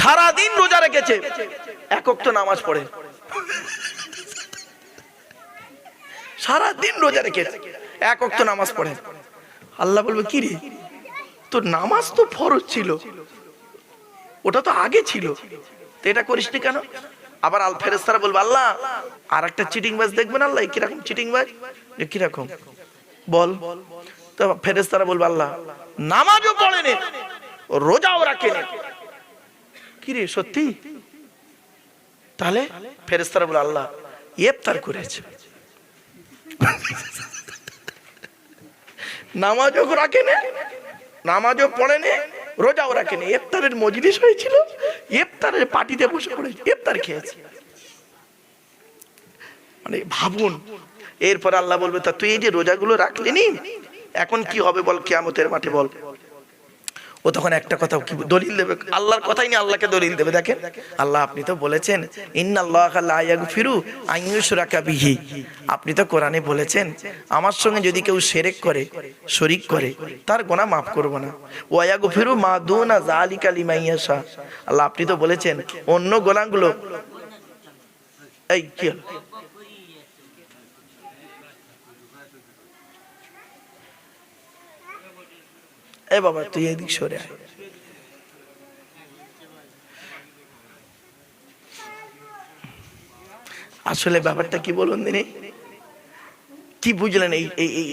সারাদিন রোজা রেখেছে। একক তো নামাজ পড়ে। সারাদিন রোজা রেখেছে। একক তো নামাজ পড়ে। আল্লাহ বলবে, কি রে? তোর নামাজ তো ফরজ ছিল। ওটা তো আগে ছিল। তো এটা করিসনি কেন? আবার আল ফেরেস্তারা বলবে, আল্লাহ আর একটা চিটিং বাজ দেখবেন আল্লাহ কীরকম চিটিং বাজ? যে, কীরকম? বল। তো ফেরেস্তারা বলবে, আল্লাহ, নামাজও পড়েনি রোজাও রাখেনি কি রে সত্যি? তাহলে ফেরেস্তারা বলে, আল্লাহ, ইফতার করেছে। নামাজও রাখেনি নামাজও পড়েনি রোজাও রাখে রাখেনি ইফতারের মজলিস হয়েছিল, ইফতারের পার্টিতে বসে পড়ে, ইফতার খেয়েছে। মানে ভাবুন, এরপর আল্লাহ বলবে, তা তুই এই যে রোজাগুলো রাখলি নি, এখন কি হবে বল, কেয়ামতের মাঠে বল। ও তখন একটা কথা কি দলিল দেবে? আল্লাহর কথাই নিয়ে আল্লাহকে দলিল দেবে, দেখেন। আল্লাহ, আপনি তো বলেছেন বিহি। আপনি তো কোরআনে বলেছেন, আমার সঙ্গে যদি কেউ সেরেক করে, শরিক করে, তার গোনা মাফ করব না। ওয়া ইয়াগফিরু মা দুনা যালিকা লিমান ইয়াশা। আল্লাহ, আপনি তো বলেছেন, অন্য গোনাগুলো এই কি এ বাবা, তুই এদিক সরে আসলে ব্যাপারটা কি বলুন দিনে কি বুঝলেন এই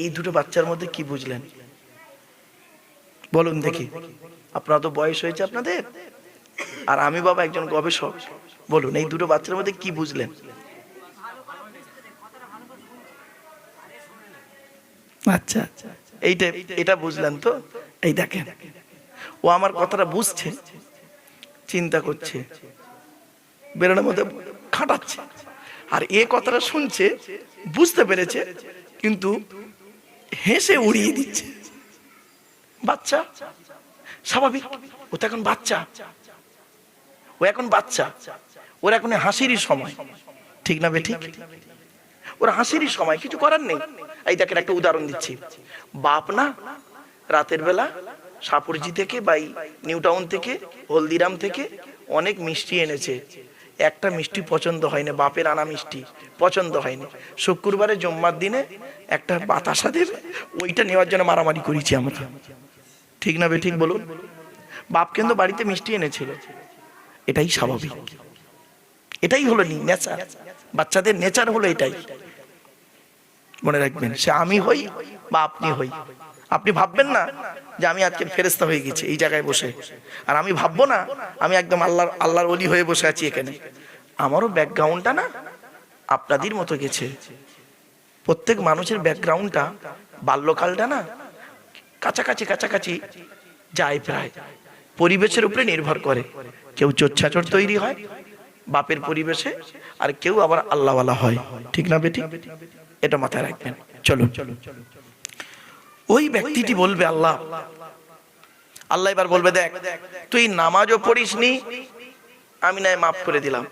এই দুটো বাচ্চার মধ্যে কি বুঝলেন? বলুন দেখি। আপনার তো বয়স হয়েছে আপনাদের। আর আমি বাবা একজন গবেষক। বলুন, এই দুটো বাচ্চার মধ্যে কি বুঝলেন? আচ্ছা এইটা এটা বুঝলেন তো? এই দেখেন। ও আমার কথাটা বুঝছে, চিন্তা করছে, বেরোনোর মধ্যে খাটাচ্ছে। আর এ কথাটা শুনছে, বুঝতে পেরেছে, কিন্তু হেসে উড়িয়ে দিচ্ছে। বাচ্চা? স্বাভাবিক। ও তো এখন বাচ্চা। ও এখন বাচ্চা। ওর এখন হাসিরই সময়। ঠিক না বে ঠিক? ওর হাসিরই সময়। কিছু করার নেই। এই দেখেন একটা উদাহরণ দিচ্ছি। বাপ না রাতের বেলা সাপুরজি থেকে বা নিউ টাউন থেকে, হলদিরাম থেকে অনেক মিষ্টি এনেছে। একটা মিষ্টি পছন্দ হয়নি, বাপের আনা মিষ্টি পছন্দ হয়নি। শুক্রবারে জম্মার দিনে একটা বাতাসা দেবে, ওইটা নেওয়ার জন্য মারামারি করেছি আমরা। ঠিক না ঠিক বলুন? বাপ কিন্তু বাড়িতে মিষ্টি এনেছিল। এটাই স্বাভাবিক। এটাই হলো নি নেচার। বাচ্চাদের নেচার হলো এটাই। মনে রাখবেন, সে আমি হই বা আপনি হই। আপনি ভাববেন না যে আমি আজকে ফেরেস্তা হয়ে গেছি, এই জায়গায় বসে। আর আমি ভাববো না, আমি একদম আল্লাহর আল্লাহর অলি হয়ে বসে আছি এখানে। আমারও ব্যাকগ্রাউন্ডটা না আপনাদের মতো গেছে। প্রত্যেক মানুষের ব্যাকগ্রাউন্ডটা, বাল্যকালটা না কাছাকাছি কাছাকাছি যায় প্রায়। পরিবেশের উপরে নির্ভর করে। কেউ চোচ্ছাচর তৈরি হয়, বাপের পরিবেশে, আর কেউ আবার আল্লাহওয়ালা হয়। ঠিক না বেটি? এটা মাথায় রাখবেন। চলো ওই ব্যক্তিটি বলবে, আল্লাহ আল্লাহ এবার বলবে, দেখ, তুই নামাজও পড়িসনি, আমি নাই মাফ করে দিলাম।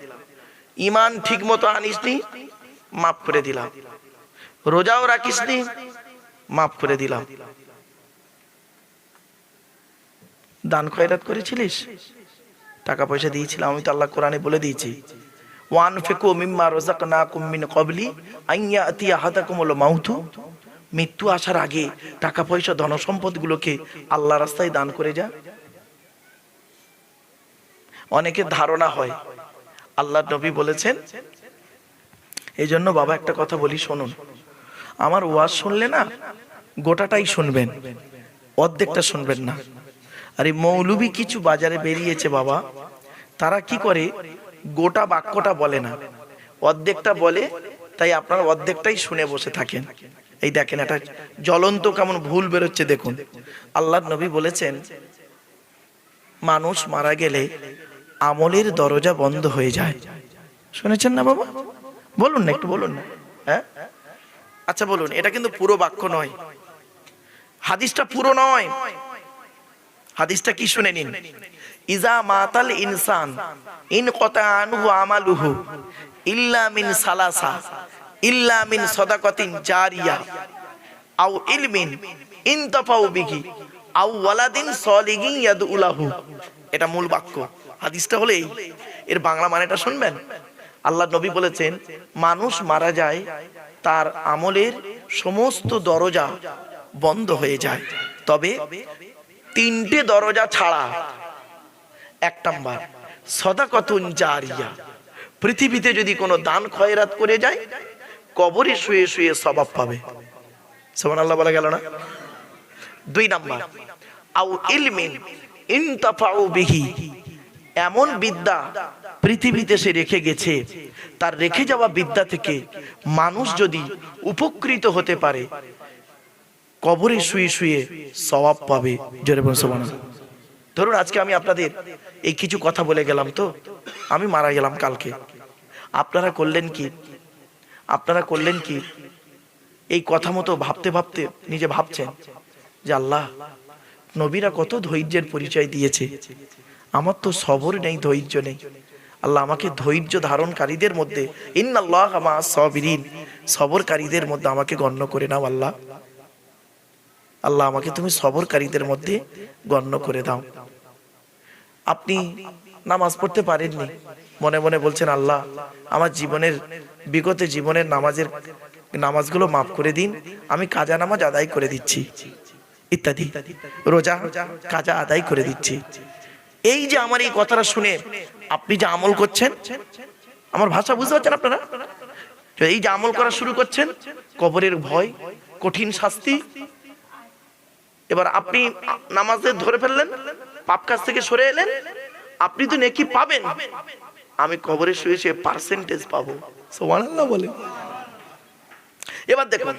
ইমান ঠিক মতো আনিসনি, মাফ করে দিলাম। রোজাও রাখিসনি, মাফ করে দিলাম। দান খয়রাত করেছিলিস? টাকা পয়সা দিয়েছিলাম, আমি তো আল্লাহ কোরআনে বলে দিয়েছি। ওয়ান ফেকু মিম্মা রোজাক না মিন কবলি আইয়া আতিয়া হাদাকুমুল মাউতু। মৃত্যু আসার আগে টাকা পয়সা ধন সম্পদগুলোকে আল্লাহ রাস্তায় দান করে যা। অনেকের ধারণা হয় আল্লাহ নবী বলেছেন এই জন্য বাবা একটা কথা বলি, শুনুন। আমার ওয়াজ শুনলে না, গোটাটাই শুনবেন, অর্ধেকটা শুনবেন না। আর মৌলবি কিছু বাজারে বেরিয়েছে বাবা, তারা কি করে, গোটা বাক্যটা বলে না। অর্ধেকটা বলে, তাই আপনারা অর্ধেকটাই শুনে বসে থাকেন। এই দেখেন একটা জ্বলন্ত কেমন ভুল বেরোচ্ছে, দেখুন। আল্লাহ নবী বলেছেন, মানুষ মারা গেলে আমলের দরজা বন্ধ হয়ে যায়। শুনেছেন না বাবা? বলুন না, একটু বলুন না। হ্যাঁ? আচ্ছা বলুন, এটা কিন্তু পুরো বাক্য নয়। হাদিসটা পুরো নয়। হাদিসটা কি শুনে নিন? ইজা মাতাল ইনসান, ইন কতা আনহু আমালুহু, ইল্লা মিন সালাসা। ইল্লা মিন জারিয়া, আও ইলমিন ইনতাফাউ বিহি, আও ওয়ালাদিন সলিগিন ইয়াদউলাহু এটা মূল বাক্য। হাদিসটা হলে। এর বাংলা মানেটা শুনবেন? আল্লাহ নবী বলেছেন, মানুষ মারা যায়, তার আমলের সমস্ত দরজা বন্ধ হয়ে যায়। তবে তিনটে দরজা ছাড়া, এক নাম্বার, সদাকতুন জারিয়া। পৃথিবীতে যদি কোনো দান খয়রাত করে যায় কবরে শুয়ে শুয়ে স্বভাব পাবে। সোমান আল্লাহ বলা গেল না? দুই নাম্বার, আউ ইলমিন ইনতাফাউ বিহি। এমন বিদ্যা পৃথিবীতে সে রেখে গেছে, তার রেখে যাওয়া বিদ্যা থেকে মানুষ যদি উপকৃত হতে পারে, কবরে শুয়ে শুয়ে সওয়াব পাবে। জোরে বলুন। ধরুন, আজকে আমি আপনাদের এই কিছু কথা বলে গেলাম তো, আমি মারা গেলাম কালকে। আপনারা করলেন কি? আপনারা করলেন কি? এই কথা মতো ভাবতে ভাবতে নিজে ভাবছেন যে আল্লাহ, নবীরা কত ধৈর্যের পরিচয় দিয়েছে। আমার তো সবর নেই, ধৈর্য নেই। আল্লাহ আমাকে ধৈর্য ধারণকারীদের মধ্যে আমা সবরকারীদের মধ্যে আমাকে গণ্য করে নাও আল্লাহ। আল্লাহ আমাকে তুমি সবরকারীদের মধ্যে গণ্য করে দাও। আপনি নামাজ পড়তে পারেননি মনে মনে বলছেন, আল্লাহ, আমার জীবনের, বিগত জীবনের নামাজের, নামাজগুলো মাফ করে দিন। আমি কাজা নামাজ আদায় করে দিচ্ছি। ইত্যাদি। রোজা, কাজা আদায় করে দিচ্ছি। এই যে আমার এই কথাটা শুনে আপনি যে আমল করছেন, আমার ভাষা বুঝতে পারছেন আপনারা? এই যে আমল করা শুরু করছেন, কবরের ভয়, কঠিন শাস্তি। এবার আপনি নামাজে ধরে ফেললেন, পাপ কাজ থেকে সরে এলেন। আপনি তো নেকি পাবেন। আমি কবরে শুয়ে শুয়ে পার্সেন্টেজ পাবো। সুবহানাল্লাহ বলে। এবার দেখুন,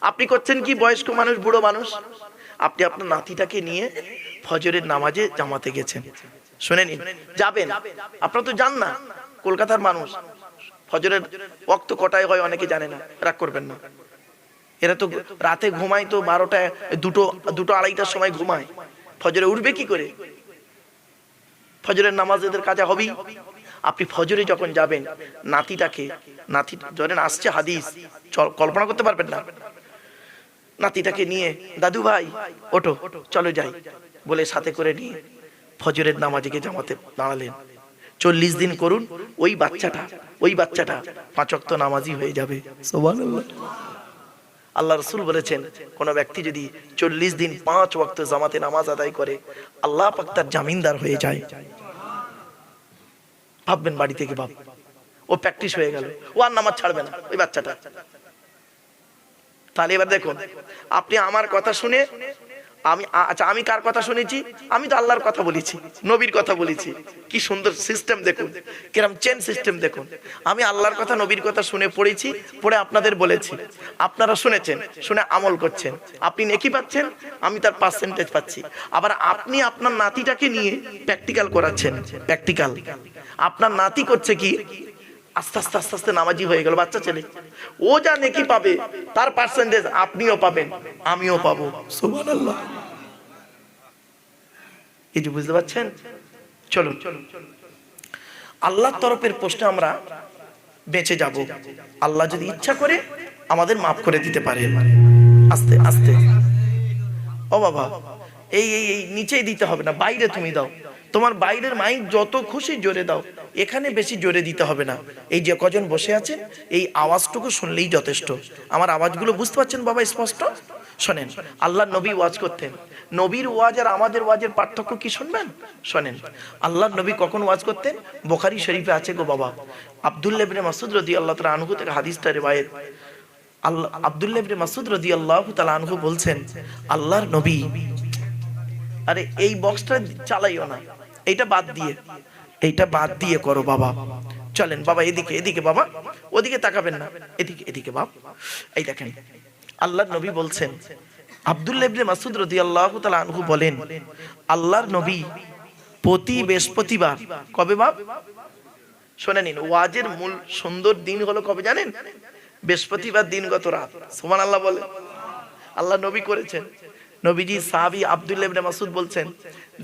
আপনি করছেন কি বয়স্ক মানুষ, বুড়ো মানুষ? আপনি আপনার নাতিটাকে নিয়ে ফজরের নামাজে জামাতে গেছেন। শুনে নিন, যাবেন? আপনারা তো যান না। কলকাতার মানুষ। ফজরের ওক্ত কটায় হয় অনেকে জানে না, রাগ করবেন না। এরা তো রাতে ঘুমায় তো বারোটায়, দুটো দুটো আড়াইটার সময় ঘুমায়। ফজরে উঠবে কি করে? ফজরের নামাজ এদের কাজে হবেই। আপনি ফজরে যখন যাবেন, নাতিটাকে, নাতি, ধরেন আসছে হাদিস কল্পনা করতে পারবেন না। নাতিটাকে নিয়ে, দাদু ভাই, ওঠো, চলো যাই। বলে সাথে করে নিয়ে ফজরের নামাজে গিয়ে জামাতে দাঁড়ালেন। চল্লিশ দিন করুন, ওই বাচ্চাটা ওই বাচ্চাটা পাঁচক্ত নামাজি হয়ে যাবে। আল্লাহ রসুল বলেছেন, কোন ব্যক্তি যদি চল্লিশ দিন পাঁচ ওয়াক্ত জামাতে নামাজ আদায় করে, আল্লাহ পাক তার জামিনদার হয়ে যায়। ভাববেন বাড়ি থেকে ভাব ও প্র্যাকটিস হয়ে গেল। ও আর নামাজ ছাড়বে না, ওই বাচ্চাটা। তাহলে এবার দেখুন, আপনি আমার কথা শুনে, আমি আচ্ছা আমি কার কথা শুনেছি? আমি তো আল্লাহর কথা বলেছি, নবীর কথা বলেছি। কি সুন্দর সিস্টেম দেখুন, কিরম চেন সিস্টেম দেখুন। আমি আল্লাহর কথা, নবীর কথা শুনে পড়েছি, পড়ে আপনাদের বলেছি। আপনারা শুনেছেন, শুনে আমল করছেন। আপনি নেকি পাচ্ছেন? আমি তার পার্সেন্টেজ পাচ্ছি। আবার আপনি আপনার নাতিটাকে নিয়ে প্র্যাকটিক্যাল করাচ্ছেন প্র্যাকটিক্যাল আপনার নাতি করছে কি? আস্তে আস্তে আস্তে আস্তে নামাজি হয়ে গেল, বাচ্চা ছেলে। ও যা নেকি পাবে, তার পার্সেন্টেজ আপনিও পাবেন, আমিও পাবো। সুবহানাল্লাহ। এই যে বুঝতে পারছেন? চলুন আল্লাহর তরফের প্রশ্নে আমরা বেঁচে যাব। আল্লাহ যদি ইচ্ছা করে আমাদের মাফ করে দিতে পারে আস্তে আস্তে। ও বাবা, এই এই এই নিচেই দিতে হবে না, বাইরে তুমি দাও। তোমার বাইরের মাইক যত খুশি জোরে দাও, এখানে বেশি জোরে দিতে হবে না। এই যে কজন বসে আছেন, এই আওয়াজটুকু শুনলেই যথেষ্ট। আমার আওয়াজগুলো বুঝতে পারছেন বাবা স্পষ্ট? শোনেন আল্লাহ নবী ওয়াজ করতেন। নবীর ওয়াজ আর আমাদের ওয়াজের পার্থক্য কি শুনবেন? শোনেন আল্লাহ নবী কখন ওয়াজ করতেন? বোখারি শরীফে আছে গো বাবা। আব্দুল্লাহ ইবনে মাসুদ রাদিয়াল্লাহু তাআলা আনহু থেকে হাদিসটা রিওয়ায়াত। আল্লাহ, আব্দুল্লাহ মাসুদ রাদিয়াল্লাহু তাআলা আনহু বলছেন, আল্লাহর নবী, আরে এই বক্সটা চালাইও না। এইটা বাদ দিয়ে, এইটা বাদ দিয়ে করো বাবা। চলেন বাবা, এদিকে এদিকে বাবা, ওদিকে তাকাবেন না। এদিকে এদিকে বাপ। এই দেখেন, আল্লাহর নবী বলছেন আব্দুল্লাহ ইবনে মাসুদ রাদিয়াল্লাহু তাআলা আনহু বলেন, আল্লাহর নবী প্রতি বৃহস্পতিবার কবে বাপ? শুনে নিন, ওয়াজের মূল সুন্দর দিন হলো কবে জানেন? বৃহস্পতিবার দিনগত রাত। সুবহানাল্লাহ বলে। আল্লাহ নবী করেছেন। নবীজি সাহাবি আব্দুল্লাহ ইবনে মাসুদ বলছেন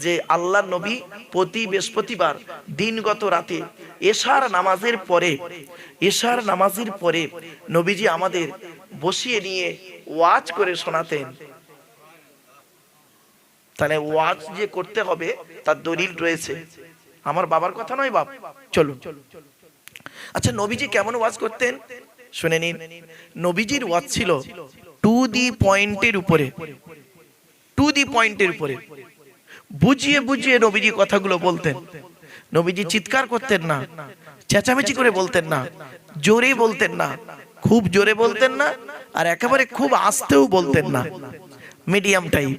যে আল্লাহ নবী প্রতি বৃহস্পতিবার দিনগত রাতে এশার নামাজের পরে, এশার নামাজের পরে নবীজি আমাদের বসিয়ে নিয়ে ওয়াজ করে শোনাতেন। তাহলে ওয়াজ যে করতে হবে, তার দলিল রয়েছে। আমার বাবার কথা নয় বাপ, চলুন। আচ্ছা নবীজি কেমন ওয়াজ করতেন? শুনে নিন। নবীজির ওয়াজ ছিল টু দি পয়েন্টের উপরে। টু দি পয়েন্টের উপরে। বুঝিয়ে বুঝিয়ে নবীজি কথাগুলো বলতেন। নবীজি চিৎকার করতেন না, চেঁচামেচি করে বলতেন না, জোরে বলতেন না, খুব জোরে বলতেন না, আর একেবারে খুব আস্তেও বলতেন না। Medium type.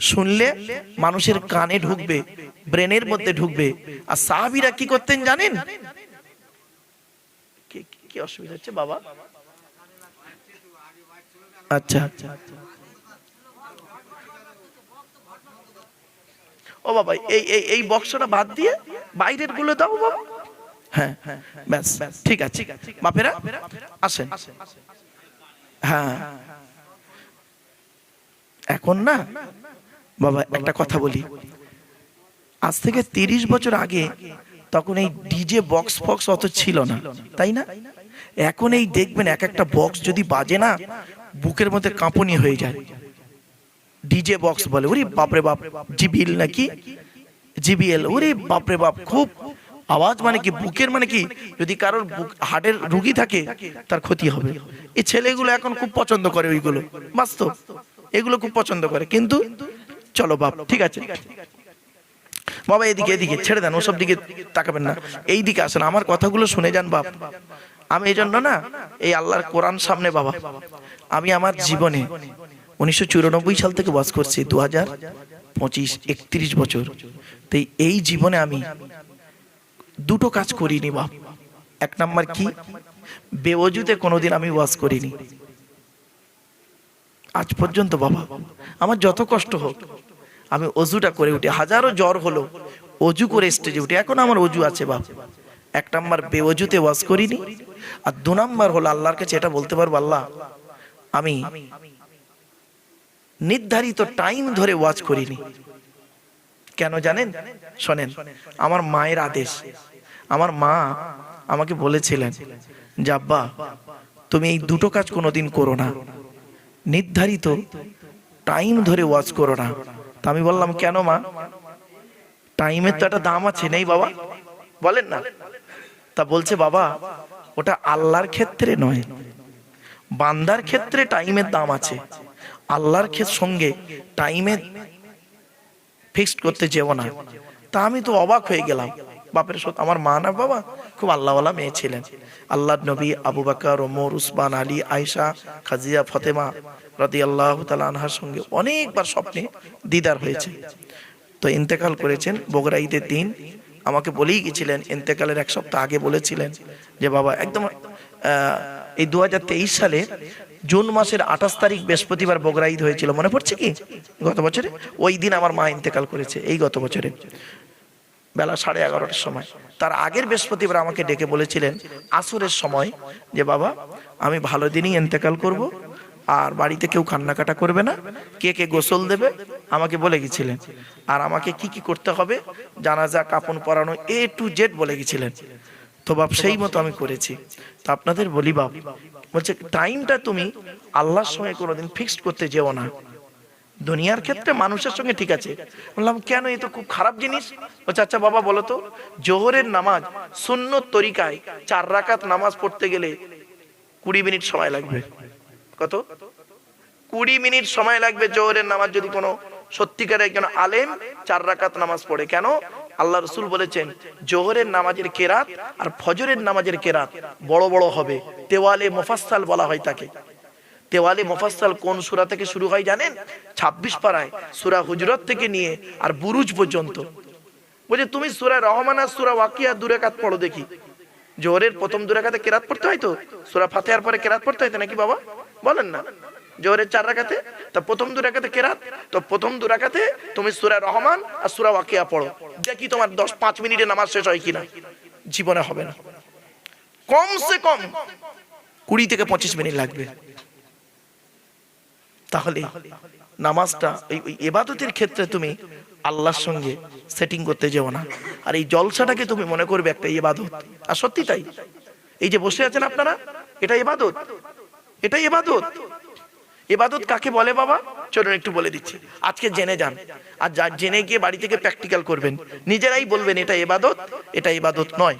শুনলে মানুষের কানে ঢুকবে, ব্রেনের মধ্যে ঢুকবে। আর সাহাবিরা কি করতেন জানেন? কি- অসুবিধা হচ্ছে বাবা? আচ্ছা আচ্ছা। ও বাবা, এই এই এই বক্সটা বাদ দিয়ে বাইরেরগুলো দাও বাবা। হ্যাঁ হ্যাঁ ব্যাস, ঠিক আছে। বাপেরা, আসেন। হ্যাঁ। এখন না, বাবা, একটা কথা বলি। আজ থেকে তিরিশ বছর আগে তখন এই ডিজে বক্স ফক্স অত ছিল না, তাই না? এখন এই দেখবেন এক একটা বক্স যদি বাজে না, বুকের মধ্যে কাঁপুনি হয়ে যায়। ডিজে বক্স বলে, ওরে বাপরে বাপ, জিবিএল নাকি? জিবিএল, ওরে বাপরে বাপ, খুব আওয়াজ মানে কি, বুকের মানে কি, যদি কারোর বুক, হার্টের রুগী থাকে, তার ক্ষতি হবে। এই ছেলেগুলো এখন খুব পছন্দ করে ওইগুলো, বাস্তব। এগুলো খুব পছন্দ করে, কিন্তু চলো বাপ, ঠিক আছে। বাবা, এদিকে এদিকে, ছেড়ে দেন, ওসব দিকে তাকাবেন না। এই দিকে আসেন, আমার কথাগুলো শুনে যান বাপ। আমি এই জন্য না, এই আল্লাহর কোরআন সামনে বাবা। আমি আমার জীবনে উনিশশো চুরানব্বই সাল থেকে বাস করছি দু হাজার পঁচিশ একত্রিশ বছর। তো এই জীবনে আমি দুটো কাজ করিনি বাপ। এক নাম্বার কি? বেওজুতে কোনোদিন আমি ওয়াজ করিনি। আজ পর্যন্ত বাবা, আমার যত কষ্ট হোক, আমি অজুটা করে উঠি। হাজারো জ্বর হলো, অজু করে স্টেজে উঠি। এখন আমার অজু আছে বাপ। এক নাম্বার বেওজুতে ওয়াজ করিনি। আর দু নাম্বার হলো আল্লাহর কাছে এটা বলতে পারব, আল্লাহ, আমি নির্ধারিত টাইম ধরে ওয়াজ করিনি। কেন জানেন? শোনেন, আমার মায়ের আদেশ। আমার মা আমাকে বলেছিলেন যে, আব্বা, তুমি এই দুটো কাজ কোনোদিন করো না। নির্ধারিত টাইম ধরে ওয়াজ করো না। তা আমি বললাম, কেন মা? টাইমের তো একটা দাম আছে, নেই বাবা। বলেন না। তা বলছে, বাবা, ওটা আল্লাহর ক্ষেত্রে নয়। বান্দার ক্ষেত্রে টাইমের দাম আছে। আল্লাহর ক্ষেত্র সঙ্গে টাইমে ফিক্সড করতে যেও না। তা আমি তো অবাক হয়ে গেলাম। বাপের সত আমার মা না বাবা? খুব আল্লাহওয়ালা মেয়ে ছিলেন। আল্লাহ নবী আবু বাকর, ওমর, উসমান, আলী আয়সা খাজিয়া, ফতেমা রাদি আল্লাহ আনহার সঙ্গে অনেকবার স্বপ্নে দিদার হয়েছে। তো ইন্তেকাল করেছেন বগরা ঈদের দিন। আমাকে বলেই গেছিলেন, ইন্তেকালের এক সপ্তাহ আগে বলেছিলেন যে, বাবা, একদম এই দুহাজার তেইশ সালে জুন মাসের আঠাশ তারিখ বৃহস্পতিবার বগরা ঈদ হয়েছিল, মনে পড়ছে কি? গত বছরে? ওই দিন আমার মা ইন্তেকাল করেছে, এই গত বছরে। বেলা সাড়ে এগারোটার সময়। তার আগের বৃহস্পতিবার আমাকে ডেকে বলেছিলেন, আসরের সময়, যে বাবা, আমি ভালো দিনই ইন্তেকাল করব, আর বাড়িতে কেউ কান্নাকাটা করবে না, কে কে গোসল দেবে, আমাকে বলে গেছিলেন। আর আমাকে কি কি করতে হবে, জানাজা, কাপন পরানো, এ টু জেড বলে গেছিলেন। তো বাপ সেই মতো আমি করেছি। তো আপনাদের বলি বাপ, বলছে টাইমটা তুমি আল্লাহর সঙ্গে কোনোদিন ফিক্সড করতে যেও না। দুনিয়ার ক্ষেত্রে মানুষের সঙ্গে ঠিক আছে। বললাম, কেন? এ তো খুব খারাপ জিনিস। বলছে আচ্ছা বাবা, বলো তো, জোহরের নামাজ শূন্য তরিকায় চার রাকাত নামাজ পড়তে গেলে কুড়ি মিনিট সময় লাগবে। কত? কুড়ি মিনিট সময় লাগবে জোহরের নামাজ যদি কোনো সত্যিকার একজন আলেম চার রাকাত নামাজ পড়ে। কেন? আল্লাহ রসুল বলেছেন, জোহরের নামাজের কেরাত আর ফজরের নামাজের কেরাত বড় বড় হবে। তেওয়ালে মোফাস্সাল বলা হয় তাকে। তেওয়ালে মোফাস্সাল কোন সুরা থেকে শুরু হয় জানেন? ছাব্বিশ পাড়ায়, সুরা হুজরত থেকে নিয়ে আর বুরুজ পর্যন্ত। বলছে, তুমি সুরা রহমান আর সুরা ওয়াকিয়া দুরেকাত পড়ো দেখি। জোহরের প্রথম দুরাকাতে কেরাত পড়তে হয় তো? সুরা ফাতেহার পরে কেরাত পড়তে হয়তো নাকি বাবা? বলেন না। জোহরের চার রাকাতে, তা প্রথম দুরাকাতে কেরাত তো প্রথম দুরাকাতে তুমি সুরা রহমান আর সুরা ওয়াকিয়া পড়ো। দেখি তোমার দশ পাঁচ মিনিটে নামাজ শেষ হয় কিনা। জীবনে হবে না। কমসে কম কুড়ি থেকে পঁচিশ মিনিট লাগবে। তাহলে নামাজটা ওই এবাদতের ক্ষেত্রে তুমি আল্লাহর সঙ্গে সেটিং করতে যেও না। আর এই জলসাটাকে তুমি মনে করবে একটা ইবাদত। আর সত্যি তাই। এই যে বসে আছেন আপনারা এটা এবাদত এটাই ইবাদত। ইবাদত কাকে বলে বাবা? চলুন একটু বলে দিচ্ছি। আজকে জেনে যান। আর যা জেনে গিয়ে বাড়ি থেকে প্র্যাকটিক্যাল করবেন। নিজেরাই বলবেন, এটা এবাদত এটা এবাদত নয়।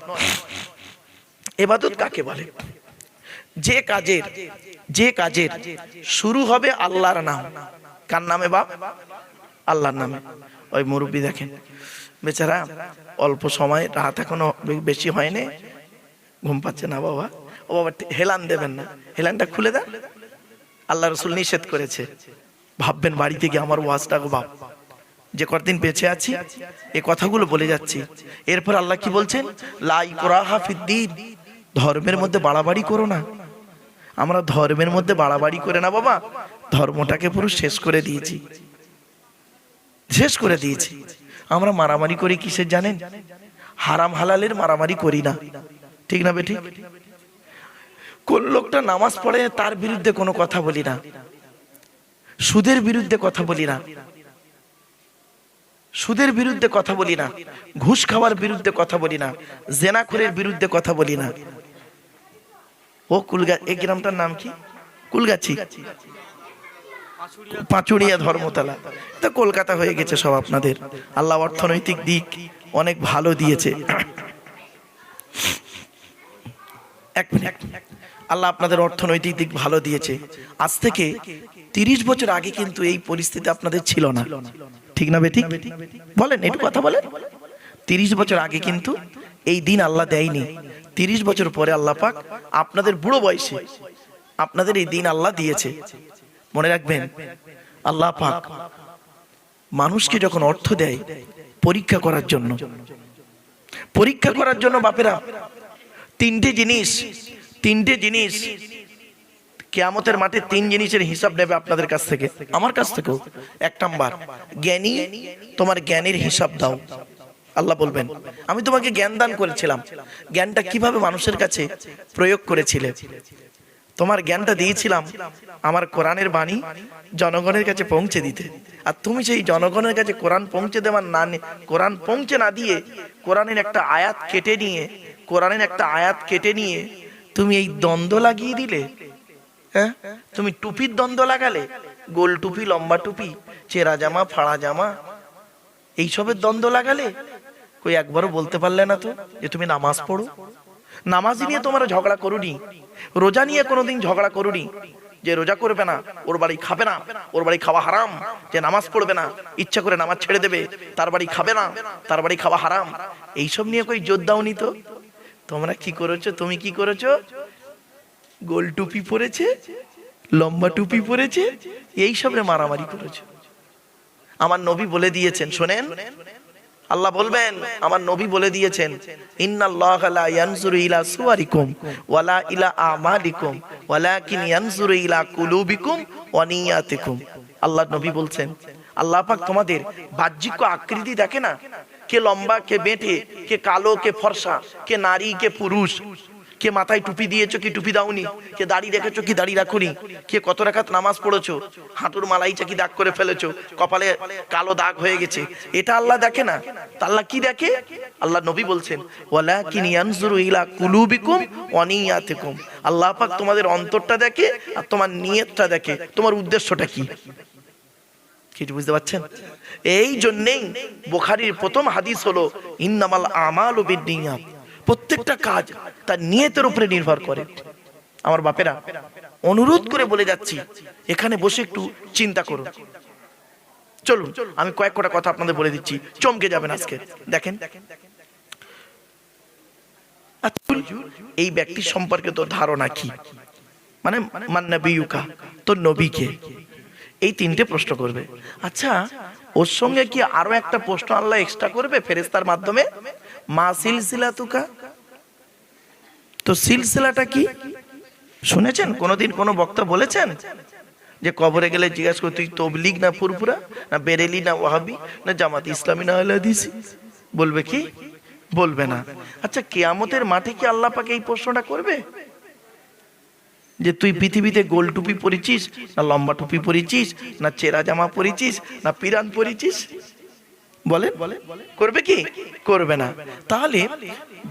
এবাদত কাকে বলে? যে কাজের যে কাজের শুরু হবে আল্লাহর নাম। কার নামে বাপ? আল্লাহর নামে। ওই মুরব্বী দেখেন। বেচারা অল্প সময়, রাত এখনও বেশি হয়নি। ঘুম পাচ্ছে না বাবা। ও বাবা, হেলান দেবেন না। হেলানটা খুলে দেন। আল্লাহ রসুল নিষেধ করেছে। ভাববেন বাড়িতে গিয়ে আমার ওয়াজটা গো বাপ। যে কতদিন বেঁচে আছি, এ কথাগুলো বলে যাচ্ছি। এরপর আল্লাহ কি বলছেন? লাই কোরাহা ফিদ্দিন ধর্মের মধ্যে বাড়াবাড়ি করো না। আমরা ধর্মের মধ্যে বাড়াবাড়ি করে না বাবা। ধর্মটাকে পুরো শেষ করে দিয়েছি। শেষ করে দিয়েছি। আমরা মারামারি করি কিসের জানেন? হারাম হালালের মারামারি করি না। ঠিক না বেটি কোন লোকটা নামাজ পড়ে তার বিরুদ্ধে কোনো কথা বলি না। সুদের বিরুদ্ধে কথা বলি না। সুদের বিরুদ্ধে কথা বলি না। ঘুষ খাওয়ার বিরুদ্ধে কথা বলি না। জেনাখুরের বিরুদ্ধে কথা বলি না। ও কুলগা এই গ্রামটার নাম কি? কুলগাছি। পাঁচুড়িয়া ধর্মতলা। তো কলকাতা হয়ে গেছে সব আপনাদের। আল্লাহ অর্থনৈতিক দিক অনেক ভালো দিয়েছে। এক মিনিট। আল্লাহ আপনাদের অর্থনৈতিক দিক ভালো দিয়েছে। আজ থেকে তিরিশ বছর আগে কিন্তু এই পরিস্থিতি আপনাদের ছিল না। ঠিক না বেঠিক বলেন, একটু কথা বলেন। তিরিশ বছর আগে কিন্তু এই দিন আল্লাহ দেয়নি। তিরিশ বছর পরে আল্লাহ পাক আপনাদের বুড়ো বয়সে আপনাদের এই দিন আল্লাহ দিয়েছে। মনে রাখবেন, আল্লাহ পাক মানুষকে যখন অর্থ দেয় পরীক্ষা করার জন্য। পরীক্ষা করার জন্য বাপেরা তিনটে জিনিস তিনটে জিনিস কেয়ামতের মাঠে তিন জিনিসের হিসাব নেবে আপনাদের কাছ থেকে। আমার কাছ থেকেও। এক নাম্বার, জ্ঞানী তোমার জ্ঞানের হিসাব দাও। আল্লাহ বলবেন, আমি তোমাকে জ্ঞান দান করেছিলাম। জ্ঞানটা কীভাবে মানুষের কাছে প্রয়োগ করেছিলে? তোমার জ্ঞানটা দিয়েছিলাম আমার কোরআনের বাণী জনগণের কাছে পৌঁছে দিতে। আর তুমি সেই জনগণের কাছে কোরআন পৌঁছে দেওয়ার না কোরআন পৌঁছে না দিয়ে কোরআনের একটা আয়াত কেটে নিয়ে, কোরআনের একটা আয়াত কেটে নিয়ে তুমি এই দ্বন্দ্ব লাগিয়ে দিলে হ্যাঁ? তুমি টুপির দ্বন্দ্ব লাগালে, গোল টুপি, লম্বা টুপি, চেরা জামা, ফাড়া জামা, এইসবের দ্বন্দ্ব লাগালে, কই একবারও বলতে পারলে না তো যে তুমি নামাজ পড়ো? নামাজ নিয়ে তোমরা ঝগড়া করুনি, রোজা নিয়ে কোনোদিন ঝগড়া করুনি, যে রোজা করবে না, ওর বাড়ি খাবে না, ওর বাড়ি খাওয়া হারাম, যে নামাজ পড়বে না, ইচ্ছা করে নামাজ ছেড়ে দেবে, তার বাড়ি খাবে না, তার বাড়ি খাওয়া হারাম, এইসব নিয়ে কই জোর দাওনি তো? তোমরা কি করেছ? তুমি কি করেছ? গোল টুপি পরেছে, লম্বা টুপি পরেছে, এই সবরে মারামারি করেছে। আমার নবী বলে দিয়েছেন, শোনেন। আল্লাহ বলবেন, আমার নবী বলে দিয়েছেন, ইন্নাল্লাহ লা ইয়ানজুরু ইলা সুওয়ারিকুম ওয়ালা ইলা আমালিকুম ওয়ালাকিন ইয়ানজুরু ইলা কুলুবিকুম ওয়া নিয়াতিকুম। আল্লাহ নবী বলছেন, আল্লাহ পাক তোমাদের বাহ্যিক আকৃতি দেখে না? কে লম্বা, কে বেঁটে কে কালো, কে ফর্সা, কে নারী, কে পুরুষ, কে মাথায় টুপি দিয়েছ, কি টুপি দাওনি, কে দাড়ি রেখেছো, কি দাড়ি রাখুনি, কে কত রাখাত নামাজ পড়েছো, হাঁটুর মালাইচা কি দাগ করে ফেলেছো, কপালে কালো দাগ হয়ে গেছে, এটা আল্লাহ দেখে না? আল্লাহ কি দেখে? আল্লাহ নবী বলছেন ওয়ালা কি ইয়ানজুরু ইলা কুলুবিকুম ওয়া নিয়াতিকুম। আল্লাহ পাক তোমাদের অন্তরটা দেখে আর তোমার নিয়তটা দেখে। তোমার উদ্দেশ্যটা কি? কিছু বুঝতে পারছেন? এই জন্যেই বোখারির প্রথম হাদিস হলো ইন্নামাল আমাল প্রত্যেকটা কাজ তার নিয়তের উপরে নির্ভর করে। আমার বাপেরা অনুরোধ করে বলে যাচ্ছি এখানে বসে একটু চিন্তা করুন। চলুন আমি কয়েক কটা কথা আপনাদের বলে দিচ্ছি। চমকে যাবেন আজকে। দেখেন আচ্ছা, এই ব্যক্তি সম্পর্কে তোর ধারণা কি? মানে মান্নাবিউকা তোর নবীকে। এই তিনটে প্রশ্ন করবে। আচ্ছা ওর সঙ্গে কি আরও একটা প্রশ্ন আল্লাহ এক্সট্রা করবে ফেরেস্তার মাধ্যমে? মা সিলসিলা তুকা তো সিলসিলাটা কি? শুনেছেন? কোনোদিন কোনো বক্তা বলেছেন যে কবরে গেলে জিজ্ঞাসা কর তুই তবলিগ না ফুরফুরা, না বেরেলি, না ওয়াহাবি, না জামাত ইসলামী, না হাদিসি? বলবে কি? বলবে না। আচ্ছা কেয়ামতের মাঠে কি আল্লাহ পাকে এই প্রশ্নটা করবে? যে তুই পৃথিবীতে গোল টুপি পরেছিস, না লম্বা টুপি পরেছিস, না চেরা জামা পরেছিস, না পিরান পরেছিস? বলেন, করবে কি? করবে না। তাহলে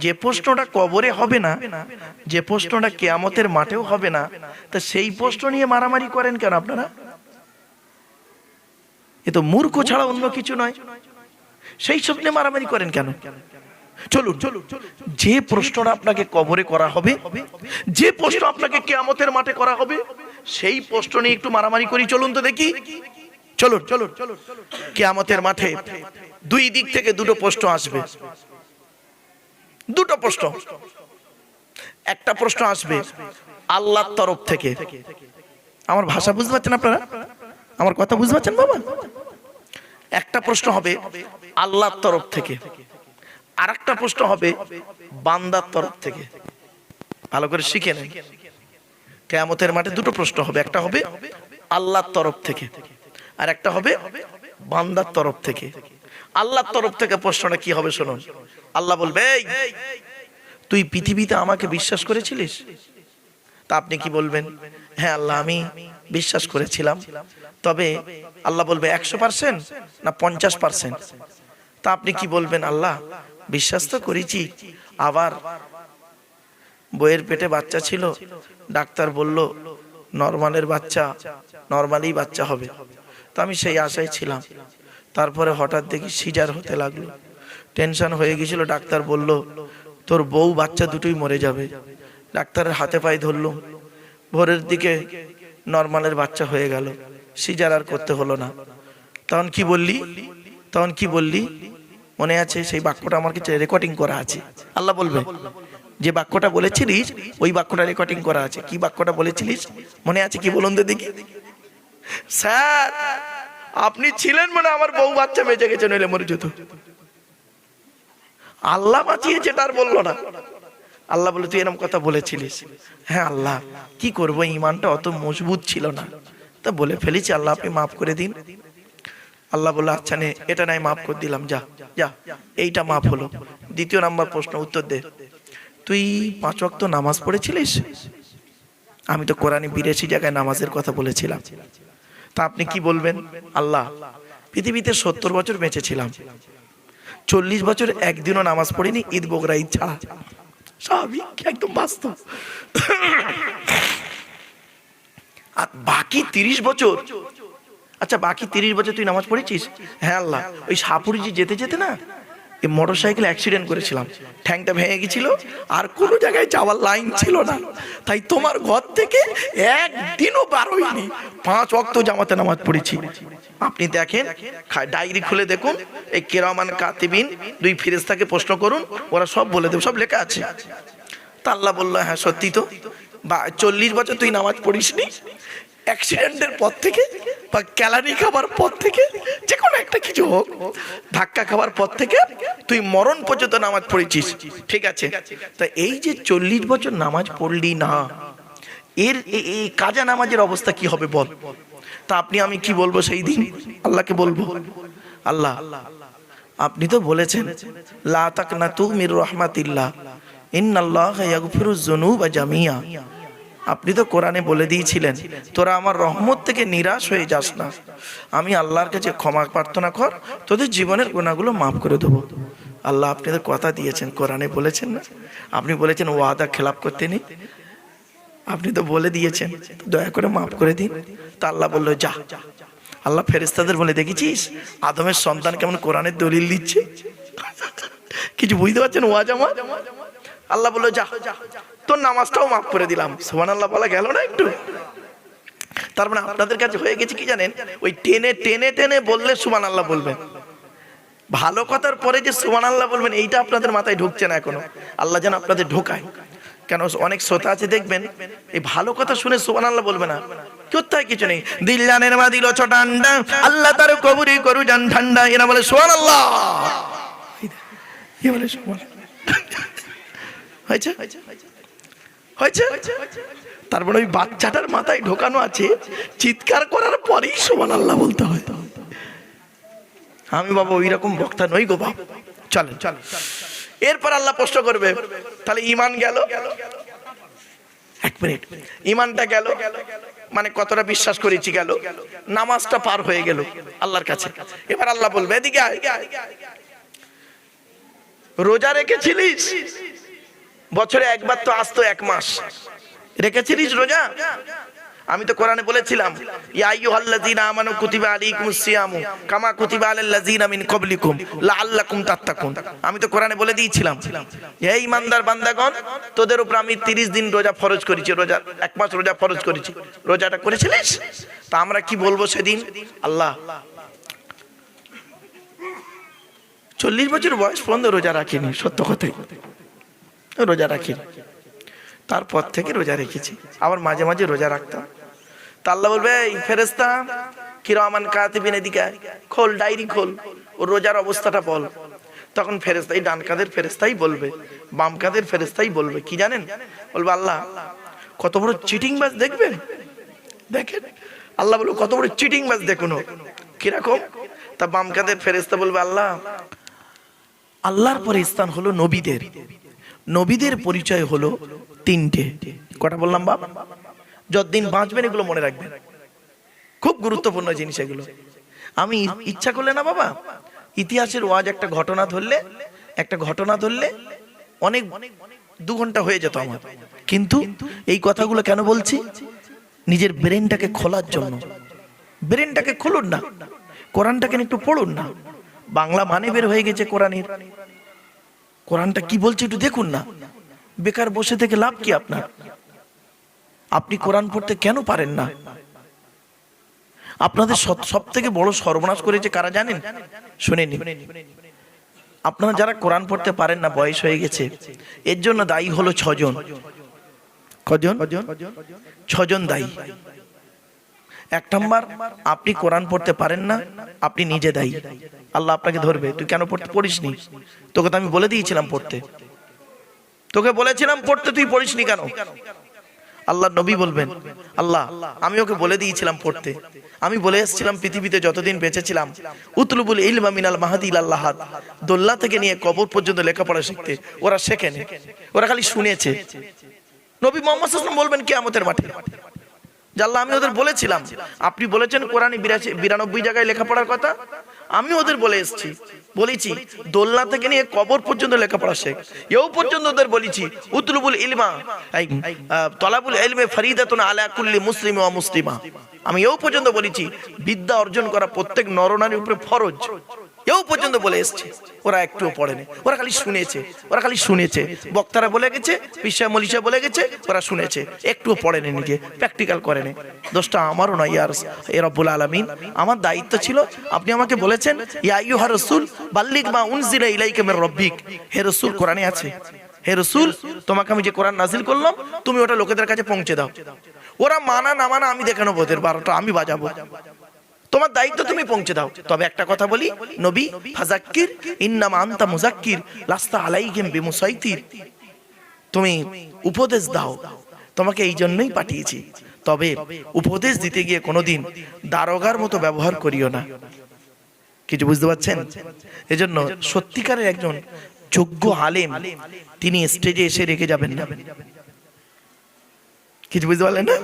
যে প্রশ্নটা কবরে হবে না, যে প্রশ্নটা কেয়ামতের মাঠেও হবে না, তা সেই প্রশ্ন নিয়ে মারামারি করেন কেন আপনারা? এ তো মূর্খ ছাড়া অন্য কিছু নয়। সেই সব নিয়ে মারামারি করেন কেন? চলুন চলুন যে প্রশ্নটা আপনাকে কবরে করা হবে, যে প্রশ্ন আপনাকে কেয়ামতের মাঠে করা হবে, সেই প্রশ্ন নিয়ে একটু মারামারি করি, চলুন তো দেখি। চলুন চলুন। কেয়ামতের মাঠে দুই দিক থেকে দুটো প্রশ্ন আসবে। দুটো প্রশ্ন। একটা প্রশ্ন আসবে আল্লাহর তরফ থেকে। আমার ভাষা বুঝতে পারছেন আপনারা? আমার কথা বুঝতে পারছেন বাবা? একটা প্রশ্ন হবে আল্লাহর তরফ থেকে। আর একটা প্রশ্ন হবে বান্দার তরফ থেকে। ভালো করে শিখে নেন। কেয়ামতের মাঠে দুটো প্রশ্ন হবে। একটা হবে আল্লাহর তরফ থেকে আর একটা হবে বান্দার তরফ থেকে। আল্লাহর তরফ থেকে প্রশ্নটা কি হবে শুনুন। আল্লাহ বলবে তুই পৃথিবীতে আমাকে বিশ্বাস করেছিলিস? তা আপনি কি বলবেন? হ্যাঁ আল্লাহ, আমি বিশ্বাস করেছিলাম। তবে আল্লাহ বলবে, একশো পার্সেন্ট না পঞ্চাশ পার্সেন্ট? তা আপনি কি বলবেন আল্লাহ? বিশ্বাস তো করেছি। আবার বইয়ের পেটে বাচ্চা ছিল। ডাক্তার বলল, নর্মালের বাচ্চা নর্মালি বাচ্চা হবে। তো আমি সেই আশায় ছিলাম। তারপরে হঠাৎ দেখি সিজার হতে লাগল। টেনশন হয়ে গেছিল ডাক্তার বলল, তোর বউ বাচ্চা দুটোই মরে যাবে। ডাক্তারের হাতে পায়ে ধরলো ভোরের দিকে নর্মালের বাচ্চা হয়ে গেল। সিজার আর করতে হলো না। তখন কি বললি? তখন কি বললি? মনে আছে, সেই বাক্যটা আমার কাছে রেকর্ডিং করা আছে। আল্লাহ বলবে, যে বাক্যটা বলেছিলিস, ওই বাক্যটা রেকর্ডিং করা আছে। কি বাক্যটা বলেছিলিস? মনে আছে কি বলুন তো দেখি। স্যার, আপনি ছিলেন মানে আমার বউ বাচ্চা বেঁচে গেছে, নইলে মরে যেত। আল্লাহ বাঁচিয়েছে, তার বলল না। আল্লাহ বলে তুই এরকম কথা বলেছিলিস? হ্যাঁ আল্লাহ। কি করব? ইমানটা অত মজবুত ছিল না। তা বলে ফেলেছি, আল্লাহ আপনি মাফ করে দিন। আল্লাহ বলল আচ্ছা নে, এটা নাই মাফ করে দিলাম, যা যা। এইটা মাফ হলো। দ্বিতীয় নাম্বার প্রশ্ন, উত্তর দে। তুই পাঁচ ওয়াক্ত নামাজ পড়েছিলিস? আমি তো কোরআনে বিরাশি জায়গায় নামাজের কথা বলেছিলাম। তা আপনি কি বলবেন? আল্লাহ, পৃথিবীতে সত্তর বছর বেঁচেছিলাম। চল্লিশ বছর একদিনও নামাজ পড়িনি, ঈদ বগরা ঈদ ছাড়া। স্বাভাবিক, একদম বাস্তব। আর বাকি তিরিশ বছর আচ্ছা বাকি তিরিশ বছর তুই নামাজ পড়েছিস? হ্যাঁ আল্লাহ, ওই সাপুরিজি যেতে যেতে না, এই মোটর সাইকেল অ্যাক্সিডেন্ট করেছিলাম। ঠ্যাংটা ভেঙে গেছিল, আর কোনো জায়গায় যাওয়ার লাইন ছিল না। তাই তোমার ঘর থেকে একদিনও বার হইনি পাঁচ অক্ত জামাতে নামাজ পড়েছি। আপনি দেখেন ডায়েরি খুলে দেখুন, এই কেরামান কাতিবিন, দুই ফিরেস্তাকে প্রশ্ন করুন, ওরা সব বলে দেবে, সব লেখা আছে। তা আল্লাহ বলল হ্যাঁ সত্যি তো। বা চল্লিশ বছর তুই নামাজ পড়িসনি? অ্যাক্সিডেন্টের পর থেকে বা ক্যালারি খাবার পর থেকে যে কোনো একটা কিছু হোক, ধাক্কা খাবার পর থেকে তুই মরণ পর্যন্ত নামাজ পড়েছিস, ঠিক আছে? তা এই যে চল্লিশ বছর নামাজ পড়লি না, এর এই কাজা নামাজের অবস্থা কি হবে বল? তা আপনি আমি কি বলব সেই দিন? আল্লাহকে বলব। আল্লাহ, আপনি তো বলেছেন, লা তাকনাতু মির রাহমাতিল্লাহ, ইন্নাল্লাহ ইয়াগফিরুজ যুনুবা জামিয়া। আপনি তো কোরআনে বলে দিয়েছিলেন, তোরা আমার রহমত থেকে নিরাশ হয়ে যাস না। আমি আল্লাহর কাছে ক্ষমা প্রার্থনা কর, তোদের জীবনের গোনাগুলো মাফ করে দেবো। আল্লাহ আপনি তো কথা দিয়েছেন, কোরআনে বলেছেন না। আপনি বলেছেন, ওয়াদা খেলাপ করতে নেই। আপনি তো বলে দিয়েছেন দয়া করে মাফ করে দিন। তা আল্লাহ বলল, যা। আল্লাহ ফেরেস্তাদের বলে, দেখেছিস? আদমের সন্তান কেমন কোরআনের দলিল দিচ্ছে? কিছু বুঝতে পারছেন ওয়াজ আমার? আল্লাহ বলল, যা, তোর নামাজটাও মাফ করে দিলাম। সোহান আল্লাহ বলা গেল না একটু? তার মানে আপনাদের কাছে হয়ে গেছে কি জানেন? ওই টেনে টেনে টেনে বললে সুমান আল্লাহ বলবেন। ভালো কথার পরে যে সুমান আল্লাহ বলবেন, এইটা আপনাদের মাথায় ঢুকছে না এখনও। আল্লাহ যেন আপনাদের ঢোকায়। কেন, অনেক শ্রোতা আছে দেখবেন, এই ভালো কথা শুনে সুমান আল্লাহ বলবে না। কোথায় কিছু নেই? দিল জানের মা দিল ছোটান্ডা আল্লাহ তার কবুরি করু জান ঠান্ডা, এরা বলে সুমান আল্লাহ বলে হয়েছে? হয়েছে? তারপরে ওই বাচ্চাটার মাথায় ঢোকানো আছে, চিৎকার করার পরেই সোমান আল্লাহ বলতে হয়। আমি বাবা ওই রকম বক্তা নই গো চলেন চল এরপর আল্লাহ প্রশ্ন করবে, তাহলে ইমান গেল? এক মিনিট। ইমানটা গেল? মানে কতটা বিশ্বাস করেছি গেল? নামাজটা পার হয়ে গেল আল্লাহর কাছে। এবার আল্লাহ বলবে, এদিকে। রোজা রেখেছিলিস? বছরে একবার তো আসতো এক মাস। রেখেছিলিস রোজা? আমি তো কোরআনে বলেছিলাম, ইয়া আইয়ুহাল্লাযীনা আমানু কুতিবা আলাইকুমুস সিয়ামু কামা কুতিবা আলাল লাযীনা মিন ক্বাবলিকুম লাআল্লাকুম তাত্তাকুন। আমি তো কোরআনে বলে দিয়েছিলাম, হে ইমানদার বান্দাগণ, তোদের উপর আমি 30 দিন রোজা ফরজ করেছি, রোজা, এক মাস রোজা ফরজ করেছি। রোজাটা করেছিলিস? তা আমরা কি বলব সেদিন? আল্লাহ, চল্লিশ বছর বয়স পর্যন্ত রোজা রাখিনি, সত্য কথাই। রোজা রাখি। তারপর থেকে রোজা রেখেছি। আবার মাঝে মাঝে রোজা রাখতাম। তা আল্লাহ বলবে, এই ফেরেস্তা কিরমান কাতিবিন আয়। খোল, ডায়েরি খোল। ও রোজার অবস্থাটা বল। তখন ফেরেস্তা এই ডান কাঁধের ফেরেস্তাই বলবে, বাম কাঁধের ফেরেস্তাই বলবে, কি জানেন? বলবে, আল্লাহ, কত বড় চিটিং বাস দেখবেন? দেখেন, আল্লাহ বলবে, কত বড় চিটিং বাস দেখুন। কীরকম? তা বাম কাঁধের ফেরেস্তা বলবে, আল্লাহ, আল্লাহর পরে স্থান হলো নবীদের। নবীদের পরিচয় হলো তিনটে। কটা বললাম বাপ? যতদিন বাঁচবেন এগুলো মনে রাখবেন। খুব গুরুত্বপূর্ণ জিনিস এগুলো। আমি ইচ্ছা করলে না বাবা, ইতিহাসের ওয়াজ একটা ঘটনা ধরলে, একটা ঘটনা ধরলে অনেক দু ঘণ্টা হয়ে যেত আমার। কিন্তু এই কথাগুলো কেন বলছি? নিজের ব্রেনটাকে খোলার জন্য। ব্রেনটাকে খুলুন না। কোরআনটাকে একটু পড়ুন না। বাংলা মানে বের হয়ে গেছে কোরআনের। কোরআনটা কি বলছে একটু দেখুন না। বেকার বসে থেকে লাভ কি আপনার? আপনি কোরআন পড়তে কেন পারেন না? আপনাদের সব থেকে বড় সর্বনাশ করেছে কারা জানেন? শুনেনি আপনারা যারা কোরআন পড়তে পারেন না, বয়স হয়ে গেছে, এর জন্য দায়ী হলো ছজন। কজন? ছজন দায়ী। এক নম্বর, আপনি কোরআন পড়তে পারেন না, আপনি নিজে দায়ী। আল্লাহ আপনাকে ধরবে। তুই কেন পড়তে পড়িসনি? তোকে তো আমি বলে দিয়েছিলাম পড়তে। তোকে বলেছিলাম পড়তে, তুই পড়িসনি কেন? আল্লাহ নবী বলবেন, আল্লাহ, আমি ওকে বলে দিয়েছিলাম পড়তে। আমি বলে এসেছিলাম পৃথিবীতে যতদিন বেঁচেছিলাম। উতলুবুল ইলমা মিনাল মাহাদি আল্লাহাদ দোল্লা থেকে নিয়ে কবর পর্যন্ত লেখাপড়া শিখতে ওরা শেখেনি। ওরা খালি শুনেছে। নবী মোহাম্মদ বলবেন, কিয়ামতের মাঠে। যে আল্লাহ, আমি ওদের বলেছিলাম। আপনি বলেছেন কোরআনে বিরাশি বিরানব্বই জায়গায় লেখাপড়ার কথা? আমি ওদের বলে এসেছি। বলেছি, দোলনা থেকে নিয়ে কবর পর্যন্ত লেখাপড়া শেখ। এও পর্যন্ত ওদের বলেছি, উতলুবুল ইলমা তলাবুল ইলমে ফরিদাতুন আলা কুল্লি মুসলিম ওয়া মুসলিমা। আমি এও পর্যন্ত বলেছি, বিদ্যা অর্জন করা প্রত্যেক নরনারীর উপরে ফরজ। এও পর্যন্ত বলে এসছে। ওরা একটুও পড়েনি। ওরা খালি শুনেছে। ওরা খালি শুনেছে। বক্তারা বলে গেছে, পিসা মলিশা বলে গেছে, ওরা শুনেছে। একটুও পড়েনি নিজে প্র্যাকটিক্যাল করেনি। দোষটা আমারও নয় ইয়ার এ আলামিন। আমার দায়িত্ব ছিল, আপনি আমাকে বলেছেন, ইয়া আইয়ুহা রাসূল, বাল্লিগ মা উনজিলা ইলাইকা রাব্বিক। হে রাসূল, কোরআনে আছে। হে রসুল, তোমাকে আমি যে কোরআন নাজিল করলাম, তুমি ওটা লোকেদের কাছে পৌঁছে দাও। ওরা মানা না মানা আমি দেখে নেব ওদের বারোটা, আমি বাজাবো। তোমার দায়িত্ব তুমি পৌঁছে দাও। তবে একটা কথা বলি, নবী, ফাজাক্কির, ইন্নাম আন্তা মুজাক্কির, লাস্তা আলাইহিম বিমুসাইতির। তুমি উপদেশ দাও, তোমাকে এই জন্যই পাঠিয়েছি। তবে উপদেশ দিতে গিয়ে কোনোদিন দারোগার মতো ব্যবহার করিও না। কিছু বুঝতে পারছেন? এজন্য সত্যিকারের একজন যোগ্য আলেম, তিনি স্টেজে এসে রেখে যাবেন না। কিছু বুঝতে পারলেন না?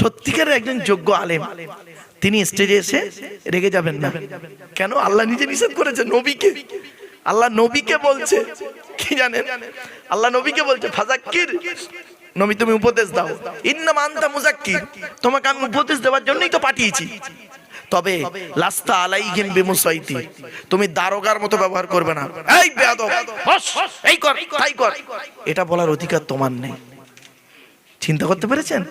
সত্যিকারের একজন যোগ্য আলেম তিনি স্টেজে এসে রেগে যাবেন না। কেন? আল্লাহ নিজে নিষেধ করেছে নবীকে। আল্লাহ নবীকে বলছে, কি জানেন? আল্লাহ নবীকে বলছে, ফাজাক্কির, নবী তুমি উপদেশ দাও। ইন্নাম আনতা মুজাক্কির। তোমাকে আমি উপদেশ দেওয়ার জন্যই তো পাঠিয়েছি। তবে লাস্তা আলাইহিম বিমুসাইতি। তুমি দারোগার মতো ব্যবহার করবে না। এই বেয়াদব! এই কর, তাই কর। এটা বলার অধিকার তোমার নেই। চিন্তা করতে পেরেছেন?